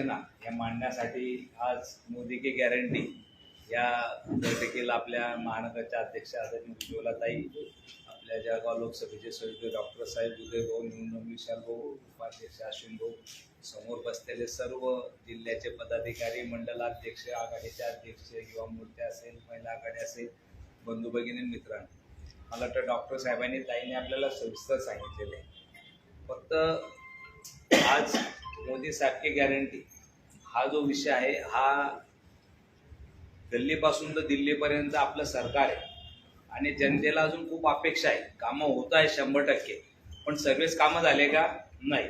सूचना या मांडण्यासाठी आज मोदी की गॅरंटी या बैठकीला आपल्या महानगरच्या अध्यक्ष आदरणीय उज्ज्वलाताई आपल्या जळगाव लोकसभेचे सदस्य डॉक्टर साहेब उदयभाऊ निवडणूक विशाल भाऊ उपाध्यक्ष अश्विन भाऊ समोर बसलेले सर्व जिल्ह्याचे पदाधिकारी मंडलाध्यक्ष आघाडीचे अध्यक्ष युवा मूर्ती असेल महिला आघाडी असेल बंधू भगिनी मित्रांनो. मला वाटतं डॉक्टर साहेबांनी ताईने आपल्याला सविस्तर सांगितलेलं आहे. फक्त आज मोदी साहेब की गॅरंटी हा जो विषय आहे हा गल्लीपासून तर दिल्लीपर्यंत आपलं सरकार आहे. आणि जनतेला अजून खूप अपेक्षा आहे. कामं होत आहे शंभर टक्के. पण सर्वच कामं झाले का? नाही.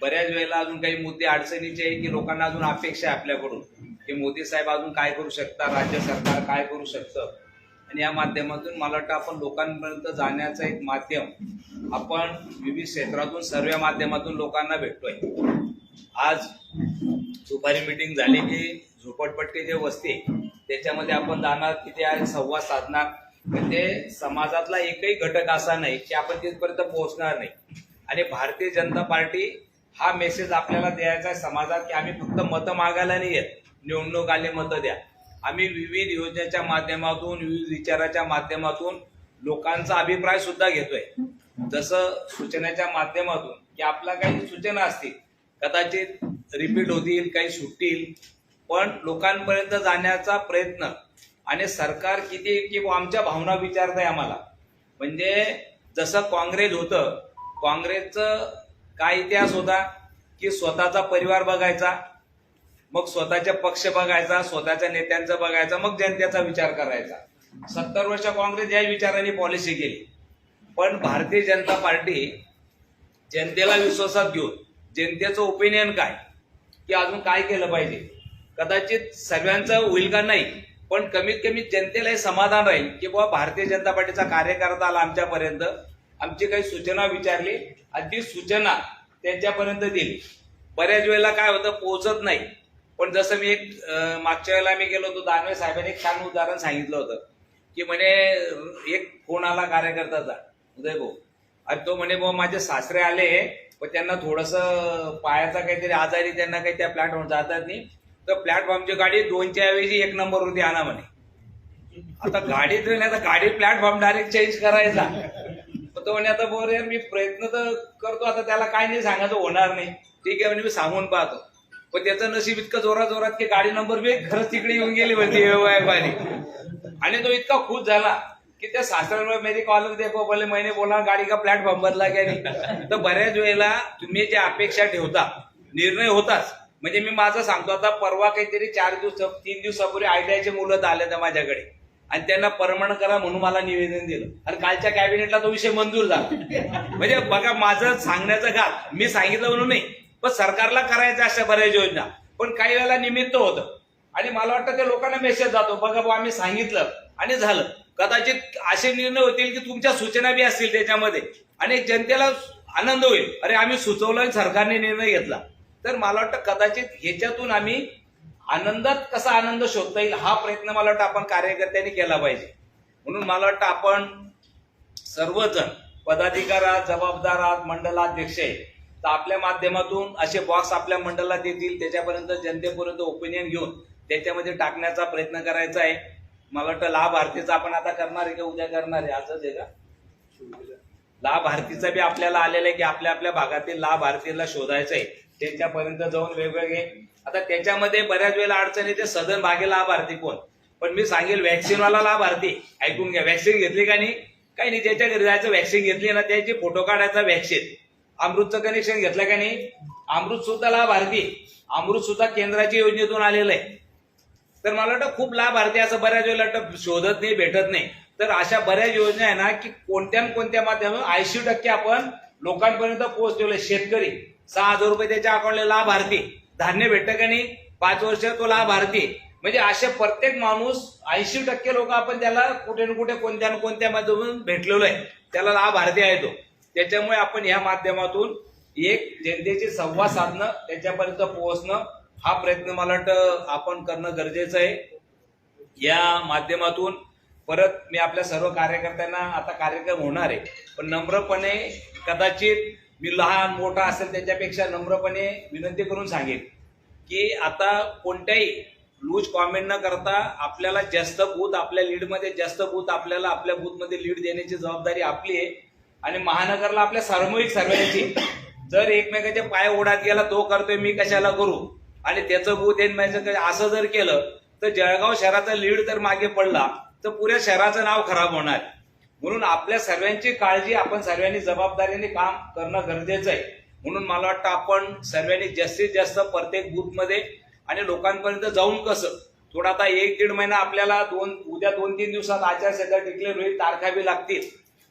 बऱ्याच वेळेला अजून काही मुद्दे अडचणीचे आहे की लोकांना अजून अपेक्षा आहे आपल्याकडून. की मोदी साहेब अजून काय करू शकतात? राज्य सरकार काय करू शकतं? आणि या माध्यमातून मला वाटतं आपण लोकांपर्यंत जाण्याचं एक माध्यम आपण विविध क्षेत्रातून सर्व माध्यमातून लोकांना भेटतोय. आज दुपारी मिटिंग झाली की झोपडपट्टी जे वस्ती त्याच्यामध्ये आपण जाणार तिथे आज संवाद साधणार. म्हणजे समाजातला एकही घटक असा नाही की आपण तिथपर्यंत पोहोचणार नाही. आणि भारतीय जनता पार्टी हा मेसेज आपल्याला द्यायचा आहे समाजात की आम्ही फक्त मतं मागायला नाही येत. निवडणूक आले मतं द्या. आम्ही विविध योजनेच्या माध्यमातून विविध विचाराच्या माध्यमातून लोकांचा अभिप्राय सुद्धा घेतोय. जसं सूचनेच्या माध्यमातून की आपल्या काही सूचना असतील कदाचित रिपीट होतील काही सुटतील. पण लोकांपर्यंत जाण्याचा प्रयत्न आणि सरकार किती की आमच्या भावना विचारत आहे आम्हाला. म्हणजे जसं काँग्रेस होतं काँग्रेसचं काय इतिहास होता की स्वतःचा परिवार बघायचा मग स्वतःचे पक्ष बघायचा स्वतःच्या नेत्यांचं बघायचा मग जनतेचा विचार करायचा. सत्तर वर्ष काँग्रेस या विचाराने पॉलिसी केली. पण भारतीय जनता पार्टी जनतेला विश्वासात घेऊन जनतेचं ओपिनियन काय? की अजून काय केलं पाहिजे? कदाचित सर्वांचं होईल का नाही? पण कमीत कमी जनतेला हे समाधान राहील की बाबा भारतीय जनता पार्टीचा कार्यकर्ता आला आमच्यापर्यंत. आमची काही सूचना विचारली आणि ती सूचना त्यांच्यापर्यंत दिली. बऱ्याच वेळेला काय होतं पोहोचत नाही. पण जसं मी एक मागच्या वेळेला मी गेलो होतो दानवे साहेबांनी एक छान उदाहरण सांगितलं होतं. की म्हणे एक फोन आला कार्यकर्त्याचा उदय भाऊ आणि तो म्हणे भाऊ माझे सासरे आले पण त्यांना थोडस पायाचा काहीतरी आजारी त्यांना काही त्या प्लॅटफॉर्म जातात नाही. तर प्लॅटफॉर्मची गाडी दोनच्या ऐवजी एक नंबरवरती आणा म्हणे. आता गाडीत नाही तर गाडी प्लॅटफॉर्म डायरेक्ट चेंज करायचा. पण तो म्हणे आता बोर यार मी प्रयत्न तर करतो आता त्याला काय नाही सांगायचं होणार नाही. ठीक आहे म्हणजे मी सांगून पाहतो. पण त्याचं नशीब इतकं जोरात जोरात की गाडी नंबर बी खरंच तिकडे येऊन गेली म्हणते आणि तो इतका खुश झाला. त्या सासऱ्यावर मेरी कॉल देखो बोले महिने बोला गाडी का प्लॅटफॉर्म बदला की नाही? तर बऱ्याच वेळेला तुम्ही ज्या अपेक्षा ठेवता निर्णय होताच. म्हणजे मी माझं सांगतो आता परवा काहीतरी चार दिवस तीन दिवसापूर्वी आयटीआयचे मुलं आले तर माझ्याकडे. आणि त्यांना परमण करा म्हणून मला निवेदन दिलं. आणि कालच्या कॅबिनेटला तो विषय मंजूर झाला. म्हणजे बघा माझं सांगण्याचं घात मी सांगितलं म्हणून नाही पण सरकारला करायचं अशा बऱ्याच योजना. पण काही वेळेला निमित्त होतं. आणि मला वाटतं ते लोकांना मेसेज जातो. बघा आम्ही सांगितलं आणि झालं. कदाचित असे निर्णय होतील की तुमच्या सूचना बी असतील त्याच्यामध्ये. आणि जनतेला आनंद होईल. अरे आम्ही सुचवलं आणि सरकारने निर्णय घेतला. तर मला वाटतं कदाचित ह्याच्यातून आम्ही आनंदात कसा आनंद शोधता येईल हा प्रयत्न मला वाटतं आपण कार्यकर्त्यांनी केला पाहिजे. म्हणून मला वाटतं आपण सर्वजण पदाधिकारात जबाबदारात जबाबदार मंडलाध्यक्ष आहे तर आपल्या माध्यमातून असे बॉक्स आपल्या मंडळात येतील त्याच्यापर्यंत जनतेपर्यंत ओपिनियन घेऊन त्याच्यामध्ये टाकण्याचा प्रयत्न करायचा आहे. मला वाटतं लाभार्थीचा आपण आता करणार आहे का उद्या करणार आहे? आजच आहे का? लाभार्थीचा बी आपल्याला आलेलं आहे की आपल्या आपल्या भागातील लाभार्थीला शोधायचं आहे. त्यांच्यापर्यंत जाऊन वेगवेगळे आता त्याच्यामध्ये बऱ्याच वेळेला अडचण येते सदन भागे लाभार्थी कोण? पण मी सांगेल व्हॅक्सिनवाला लाभार्थी ऐकून घ्या व्हॅक्सिन घेतली का नाही? काही नाही ज्याच्या घरी जायचं व्हॅक्सिन घेतली ना त्याची फोटो काढायचा व्हॅक्सिन अमृतचं कनेक्शन घेतलं का नाही? अमृत सुद्धा लाभार्थी अमृत सुद्धा केंद्राच्या योजनेतून आलेलं आहे. तर मला वाटतं खूप लाभार्थी असं बऱ्याच वेळेला शोधत नाही भेटत नाही. तर अशा बऱ्याच योजना आहे ना की कोणत्या न कोणत्या माध्यमातून ऐंशी टक्के आपण लोकांपर्यंत पोहोचवले शेतकरी सहा हजार रुपये त्याच्या अकाउंटला लाभार्थी. धान्य भेटतं का नाही? पाच वर्ष तो लाभार्थी म्हणजे असे प्रत्येक माणूस ऐंशी टक्के लोक आपण त्याला कुठे ना कुठे कोणत्या ना कोणत्या माध्यमातून भेटलेलो आहे. त्याला लाभार्थी आहे तो. त्याच्यामुळे आपण ह्या माध्यमातून एक जनतेची संवाद साधणं त्याच्यापर्यंत पोहोचणं हा प्रयत्न मला वाटतं आपण करणं गरजेचं आहे. या माध्यमातून परत मी आपल्या सर्व कार्यकर्त्यांना आता कार्यक्रम होणार आहे. पण नम्रपणे कदाचित मी लहान मोठा असेल त्याच्यापेक्षा नम्रपणे विनंती करून सांगेन की आता कोणत्याही लूज कॉमेंट न करता आपल्याला जास्त बूथ आपल्या लीडमध्ये जास्त बूथ आपल्याला आपल्या बूथमध्ये लीड देण्याची जबाबदारी आपली आहे. आणि महानगरला आपल्या सामूहिक सर्वांची जर एकमेकाचे पाय ओढात गेला तो करतोय मी कशाला करू? आणि त्याचं बूथ येईन माझं असं जर केलं तर जळगाव शहराचा लीड जर मागे पडला तर पुऱ्या शहराचं नाव खराब होणार. म्हणून आपल्या सर्वांची काळजी आपण सर्वांनी जबाबदारीने काम करणं गरजेचं आहे. म्हणून मला वाटतं आपण सर्वांनी जास्तीत जास्त प्रत्येक बूथमध्ये आणि लोकांपर्यंत जाऊन कसं थोडा आता एक दीड महिना आपल्याला दोन उद्या दोन तीन दिवसात आचारसंहिता डिक्लेअर होईल तारखा बी लागतील.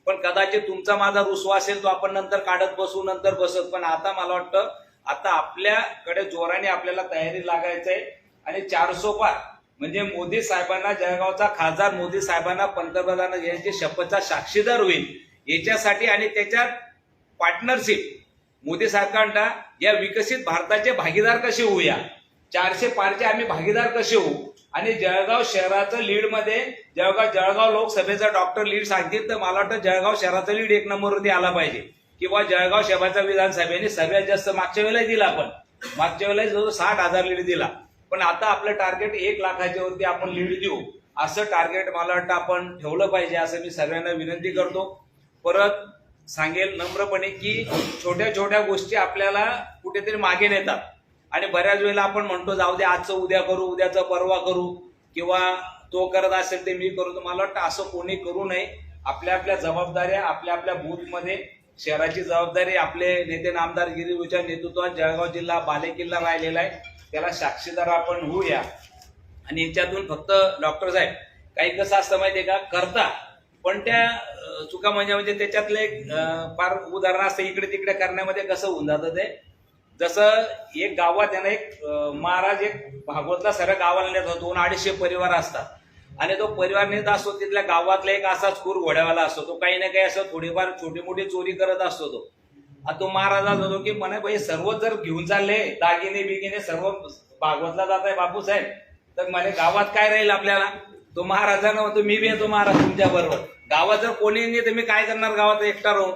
पण कदाचित तुमचा माझा रुसवा असेल तो आपण नंतर काढत बसू नंतर बसत. पण आता मला वाटतं आता आपल्याकडे जोराने आपल्याला तयारी लागायचं आहे आणि चारसो पार म्हणजे मोदी साहेबांना जळगावचा खासदार मोदी साहेबांना पंतप्रधान यांची शपथचा साक्षीदार होईल. याच्यासाठी आणि त्याच्यात पार्टनरशिप मोदी सरकारला या विकसित भारताचे भागीदार कसे होऊया? चारशे पारचे आम्ही भागीदार कसे होऊ? आणि जळगाव शहराचं लीडमध्ये जळगाव जळगाव लोकसभेचा डॉक्टर लीड सांगतील तर मला वाटतं जळगाव शहराचं लीड एक नंबरवरती आला पाहिजे. किंवा जळगाव शहराच्या विधानसभेने सगळ्यात जास्त मागच्या वेळेला दिला आपण. मागच्या वेळेला जवळ साठ हजार लीड दिला. पण आता आपलं टार्गेट एक लाखाच्या वरती आपण लीड देऊ. असं टार्गेट मला वाटतं आपण ठेवलं पाहिजे असं मी सगळ्यांना विनंती करतो. परत सांगेल नम्रपणे की छोट्या छोट्या गोष्टी आपल्याला कुठेतरी मागे नेतात. आणि बऱ्याच वेळेला आपण म्हणतो जाऊ दे आजचं उद्या करू उद्याचं परवा करू. किंवा तो करत असेल ते मी करू. तर मला वाटतं असं कोणी करू नये. आपल्या आपल्या जबाबदाऱ्या आपल्या आपल्या बूथमध्ये शहराची जबाबदारी आपले नेते नामदार गिरीच्या नेतृत्वात जळगाव जिल्हा बालेकिल्ला राहिलेला आहे. त्याला साक्षीदार आपण होऊया. आणि याच्यातून फक्त डॉक्टर साहेब काही कसं असतं माहितीये का? करता. पण त्या चुका म्हणजे म्हणजे त्याच्यातलं एक फार उदाहरण असतं इकडे तिकडे करण्यामध्ये कसं होऊन जातं ते. जसं एक गावात त्यांना एक महाराज एक भागवतला सगळ्या गावाला नेत होतो. दोन अडीचशे परिवार असतात. आणि तो परिवार नेत असतो तिथल्या गावातला एक असाच खूर घोड्यावाला असतो. तो काही ना काही असं थोडीफार छोटी मोठी चोरी करत असतो तो. तो महाराजा होतो की म्हणे भाई सर्व जर घेऊन चालले दागिने बिगिने सर्व भागवतला जात आहे बापूसाहेब तर म्हणे गावात काय राहील आपल्याला? तो महाराजा म्हणतो मी बी येतो महाराज तुमच्या बरोबर. गावात जर कोणी नाही तर मी काय करणार गावात एकटा राहून?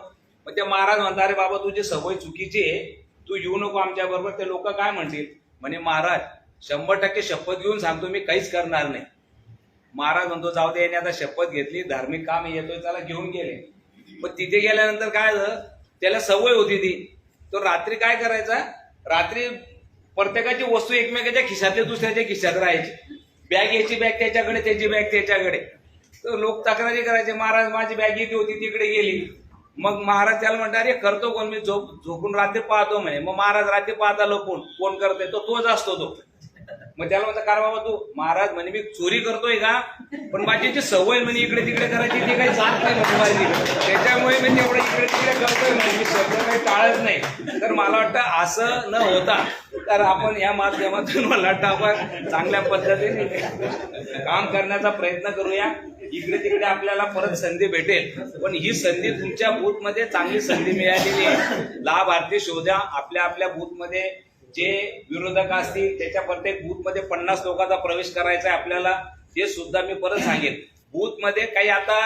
मग ते महाराज म्हणतात अरे बाबा तुझी सवय चुकीची आहे. तू येऊ नको आमच्या बरोबर. ते लोक काय म्हणतील? म्हणे महाराज शंभर टक्के शपथ घेऊन सांगतो मी काहीच करणार नाही. महाराज म्हणतो जाऊ दे याने आता शपथ घेतली धार्मिक काम येतोय त्याला घेऊन गेले. पण तिथे गेल्यानंतर काय झालं? त्याला सवय होती ती. तो रात्री काय करायचा? रात्री प्रत्येकाची वस्तू एकमेकाच्या खिशातली दुसऱ्याच्या खिशात राहायची. बॅग याची बॅग त्याच्याकडे त्याची बॅग त्याच्याकडे. तर लोक तक्रारी करायचे महाराज माझी बॅग इथे होती तिकडे गेली. मग महाराज त्याला म्हणतात अरे करतो कोण? मी झोप झोपून रात्री पाहतो म्हणे. मग महाराज रात्री पाहता लपून कोण करतोय तो तोच असतो तो. मग त्याला म्हणतात कार बाबा तू महाराज म्हणे मी चोरी करतोय का? पण माझी सवय म्हणे इकडे तिकडे करायची ती काही जात नाही म्हणजे माझी. त्याच्यामुळे मी तेवढं इकडे तिकडे करतोय म्हणजे मी सगळं काही टाळत नाही. तर मला वाटतं असं न होता तर आपण या माध्यमातून मला वाटतं आपण चांगल्या पद्धतीने काम करण्याचा प्रयत्न करूया. इकडे तिकडे आपल्याला परत संधी भेटेल. पण ही संधी तुमच्या बूथमध्ये चांगली संधी मिळालेली आहे. लाभार्थी शोधा आपल्या आपल्या बूथमध्ये जे विरोधक असतील त्याच्या प्रत्येक बूथमध्ये पन्नास लोकांचा प्रवेश करायचा आहे आपल्याला ते सुद्धा मी परत सांगेन. बूथमध्ये काही आता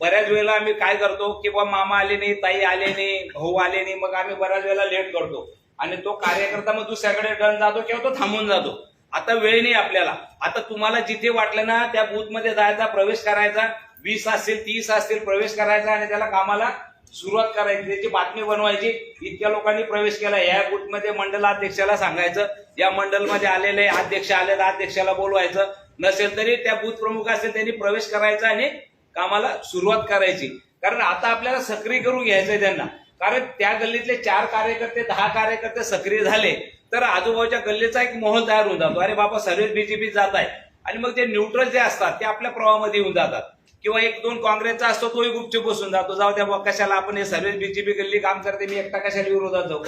बऱ्याच वेळेला आम्ही काय करतो की बा मामा आले नाही ताई आले नाही भाऊ आले नाही मग आम्ही बऱ्याच वेळेला लेट करतो. आणि तो कार्यकर्ता मग दुसऱ्याकडे डन जातो किंवा तो थांबून जातो. आता वेळ नाही आपल्याला. आता तुम्हाला जिथे वाटलं ना त्या बूथमध्ये जायचा प्रवेश करायचा वीस असतील तीस असतील प्रवेश करायचा आणि त्याला कामाला सुरुवात करायची त्याची बातमी बनवायची. इतक्या लोकांनी प्रवेश केला. या बूथमध्ये मंडलाध्यक्षाला सांगायचं. या मंडलमध्ये आलेले अध्यक्ष आले अध्यक्षाला बोलवायचं. नसेल तरी त्या बूथ प्रमुख असेल त्यांनी प्रवेश करायचा आणि कामाला सुरुवात करायची. कारण आता आपल्याला सक्रिय करून घ्यायचंय त्यांना. कारण त्या गल्लीतले चार कार्यकर्ते दहा कार्यकर्ते सक्रिय झाले. तर आजूबाजूच्या गल्लीचा एक माहोल तयार होऊन जातो. अरे बाबा सर्वच बीजेपी जात आहे. आणि मग ते न्यूट्रल जे असतात ते आपल्या प्रवाहामध्ये येऊन जातात. किंवा एक दोन काँग्रेसचा असतो तोही गुपचूप बसून जातो. जाऊ द्या कशाला आपण हे सर्व बीजेपी गल्ली काम करते मी एकटा कशाला विरोधात जाऊ?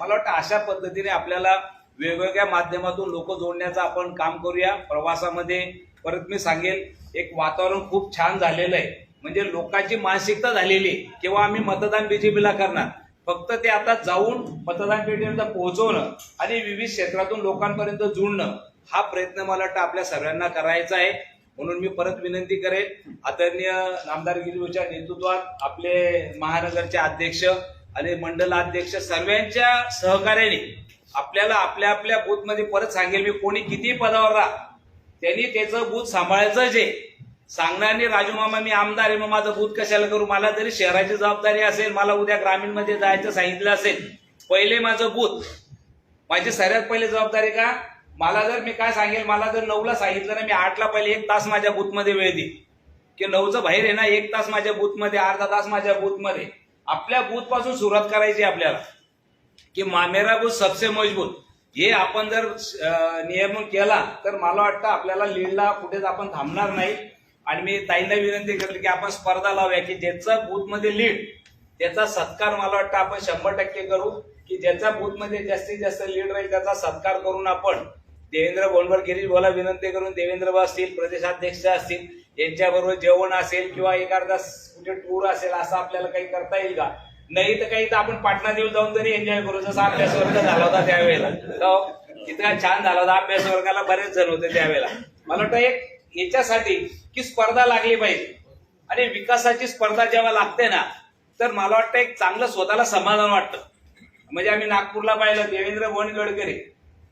मला वाटतं अशा पद्धतीने आपल्याला वेगवेगळ्या माध्यमातून लोक जोडण्याचं आपण काम करूया. प्रवासामध्ये परत मी सांगेल एक वातावरण खूप छान झालेलं आहे. म्हणजे लोकांची मानसिकता झालेली आहे. किंवा आम्ही मतदान बीजेपीला करणार. फक्त ते आता जाऊन मतदान पेटीपर्यंत पोहोचवणं आणि विविध क्षेत्रातून लोकांपर्यंत जुळणं हा प्रयत्न मला वाटतं आपल्या सर्वांना करायचा आहे. म्हणून मी परत विनंती करेन आदरणीय नामदार गिरीच्या नेतृत्वात आपले महानगरचे अध्यक्ष आणि मंडलाध्यक्ष सर्वांच्या सहकार्याने आपल्याला आपल्या आपल्या बूथमध्ये परत सांगेल मी कोणी किती पदावर राहा. त्यांनी त्याचं बूथ सांभाळायचं जे. सांगणार नाही राजू मामा मी आमदार आहे मग माझं बूथ कशाला करू? मला जरी शहराची जबाबदारी असेल मला उद्या ग्रामीणमध्ये जायचं सांगितलं असेल पहिले माझं बूथ. माझी सगळ्यात पहिले जबाबदारी का? मला जर मी काय सांगेल मला जर नऊला सांगितलं ना मी आठला पहिले एक तास माझ्या बूथमध्ये वेळ दे. की नऊचं बाहेर आहे ना एक तास माझ्या बूथमध्ये अर्धा तास माझ्या बूथमध्ये. आपल्या बूथपासून सुरुवात करायची आपल्याला. की मामेरा बूथ सबसे मजबूत. हे आपण जर नियमन केला तर मला वाटतं आपल्याला लीडला कुठेच आपण थांबणार नाही. आणि मी ताईंना विनंती करेल की आपण स्पर्धा लावूया की ज्याचं बूथमध्ये लीड त्याचा सत्कार मला वाटतं आपण शंभर टक्के करू. की ज्याचा बूथमध्ये जास्तीत जास्त लीड राहील त्याचा सत्कार करून आपण देवेंद्र बोंडवर गिरीश बोला विनंती करून देवेंद्र असतील प्रदेशाध्यक्ष असतील यांच्याबरोबर जेवण असेल किंवा एखादा कुठे टूर असेल असं आपल्याला काही करता येईल का? नाही तर काही तर आपण पाटणा देऊ जाऊन तरी एन्जॉय करू. जसा अभ्यास वर्ग झाला होता त्यावेळेला. इतका छान झाला होता. अभ्यास वर्गाला बरेच जण होते त्यावेळेला. मला वाटतं एक याच्यासाठी की स्पर्धा लागली पाहिजे. आणि विकासाची स्पर्धा जेव्हा लागते ना तर मला वाटतं एक चांगलं स्वतःला समाधान वाटतं. म्हणजे आम्ही नागपूरला पाहिलं देवेंद्र वन गडकरी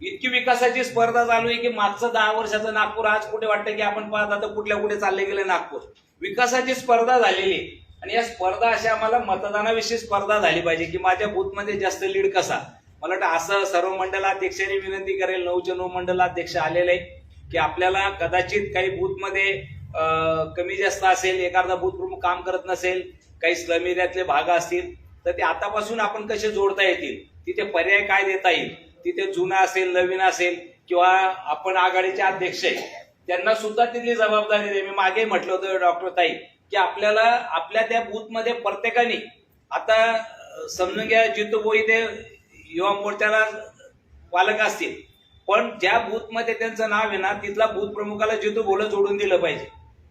इतकी विकासाची स्पर्धा चालू आहे की मागचं दहा वर्षाचं नागपूर आज कुठे वाटतं की आपण पाहत आता कुठल्या कुठे चालले गेले नागपूर. विकासाची स्पर्धा झालेली आहे. आणि या स्पर्धा अशा आम्हाला मतदानाविषयी स्पर्धा झाली पाहिजे की माझ्या बूथमध्ये जास्त लीड कसा. मला वाटतं असं सर्व मंडलाध्यक्षांनी विनंती करेल नऊचे नऊ मंडलाध्यक्ष आलेले आहे की आपल्याला कदाचित काही बूथमध्ये कमी जास्त असेल एखादा बूथ प्रमुख काम करत नसेल काही स्लम एरियातले भाग असतील तर ते आतापासून आपण कसे जोडता येतील? तिथे पर्याय काय देता येईल? तिथे जुना असेल नवीन असेल किंवा आपण आघाडीचे अध्यक्ष आहे त्यांना सुद्धा तिथली जबाबदारी मी मागे म्हटलं होतं डॉक्टर ताई की आपल्याला आपल्या त्या बूथमध्ये प्रत्येकाने आता समजून घ्या जितू ते युवा मोर्चाला पालक असतील पण ज्या बूथमध्ये त्यांचं नाव आहे ना तिथला बूथ प्रमुखाला जितू बोल जोडून दिलं पाहिजे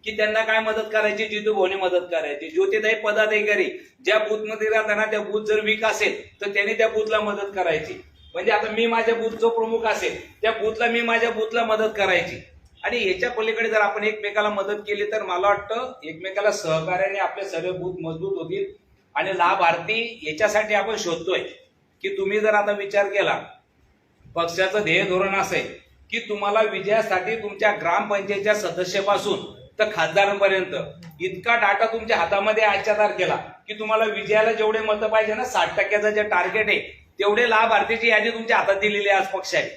की त्यांना काय मदत करायची जितू भोनी मदत करायची. ज्योतिदाई पदाधिकारी ज्या बूथमध्ये राहताना त्या बूथ जर वीक असेल तर त्यांनी त्या बूथला मदत करायची. म्हणजे आता मी माझ्या बूथ जो प्रमुख असेल त्या बूथला मी माझ्या बूथला मदत करायची. आणि याच्या पलीकडे जर आपण एकमेकाला मदत केली तर मला वाटतं एकमेकाला सहकार्याने आपले सर्व बूथ मजबूत होतील. आणि लाभार्थी याच्यासाठी आपण शोधतोय की तुम्ही जर आता विचार केला पक्षाचं ध्येय धोरण असेल की तुम्हाला विजयासाठी तुमच्या ग्रामपंचायतच्या सदस्यापासून तर खासदारांपर्यंत इतका डाटा तुमच्या हातामध्ये आजच्या तारखेला की तुम्हाला विजयाला जेवढे मतं पाहिजे ना साठ टक्क्याचं जे टार्गेट आहे तेवढे लाभार्थीची यादी तुमच्या हातात दिलेली आहे आज पक्षाने.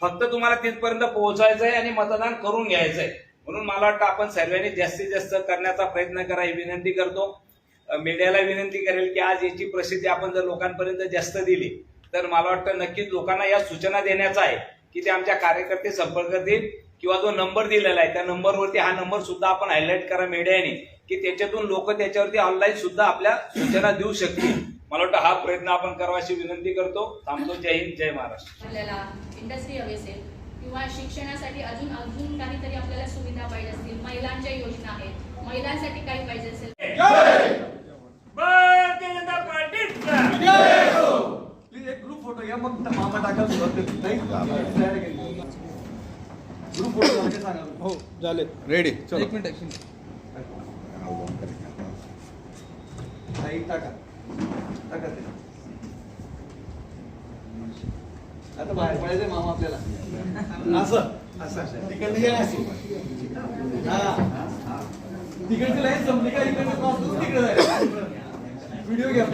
फक्त तुम्हाला तिथपर्यंत पोहोचायचं आहे आणि मतदान करून घ्यायचं आहे. म्हणून मला वाटतं आपण सर्वांनी जास्तीत जास्त करण्याचा प्रयत्न करा ही विनंती करतो. मीडियाला विनंती करेल की आज याची प्रसिद्धी आपण जर लोकांपर्यंत जास्त दिली तर मला वाटतं नक्कीच लोकांना या सूचना देण्याचा आहे की ते आमच्या कार्यकर्ते संपर्क देईल किंवा जो नंबर दिलेला आहे त्या नंबरवरती हा नंबर सुद्धा आपण हायलाईट करा मीडियाने की त्याच्यातून लोक त्याच्यावरती ऑनलाईन सुद्धा आपल्या सूचना देऊ शकतील. मला वाटतं हा प्रयत्न आपण करावा अशी विनंती करतो. थांबतो. जय हिंद जय महाराष्ट्र. आपल्याला इंडस्ट्री हवी असेल किंवा शिक्षणासाठी अजून अजून काहीतरी आपल्याला सुविधा पाहिजे असतील महिलांच्या योजना आहेत महिलांसाठी काही पाहिजे असेल भारतीय जनता पार्टीचा. प्लीज एक ग्रुप फोटो घ्या. मग मामा टाकायला सुरुवात करतील नाही ग्रुप फोटो सांगा हो झाले. रेडी एक मिनिट एक मिनिट. नाही टाका. आता बाहेर पडायचंय मामा आपल्याला. असं. असं. तिकडे तिकडची लाईन जमली का? इकडे तिकडे जायचं. व्हिडिओ घ्या.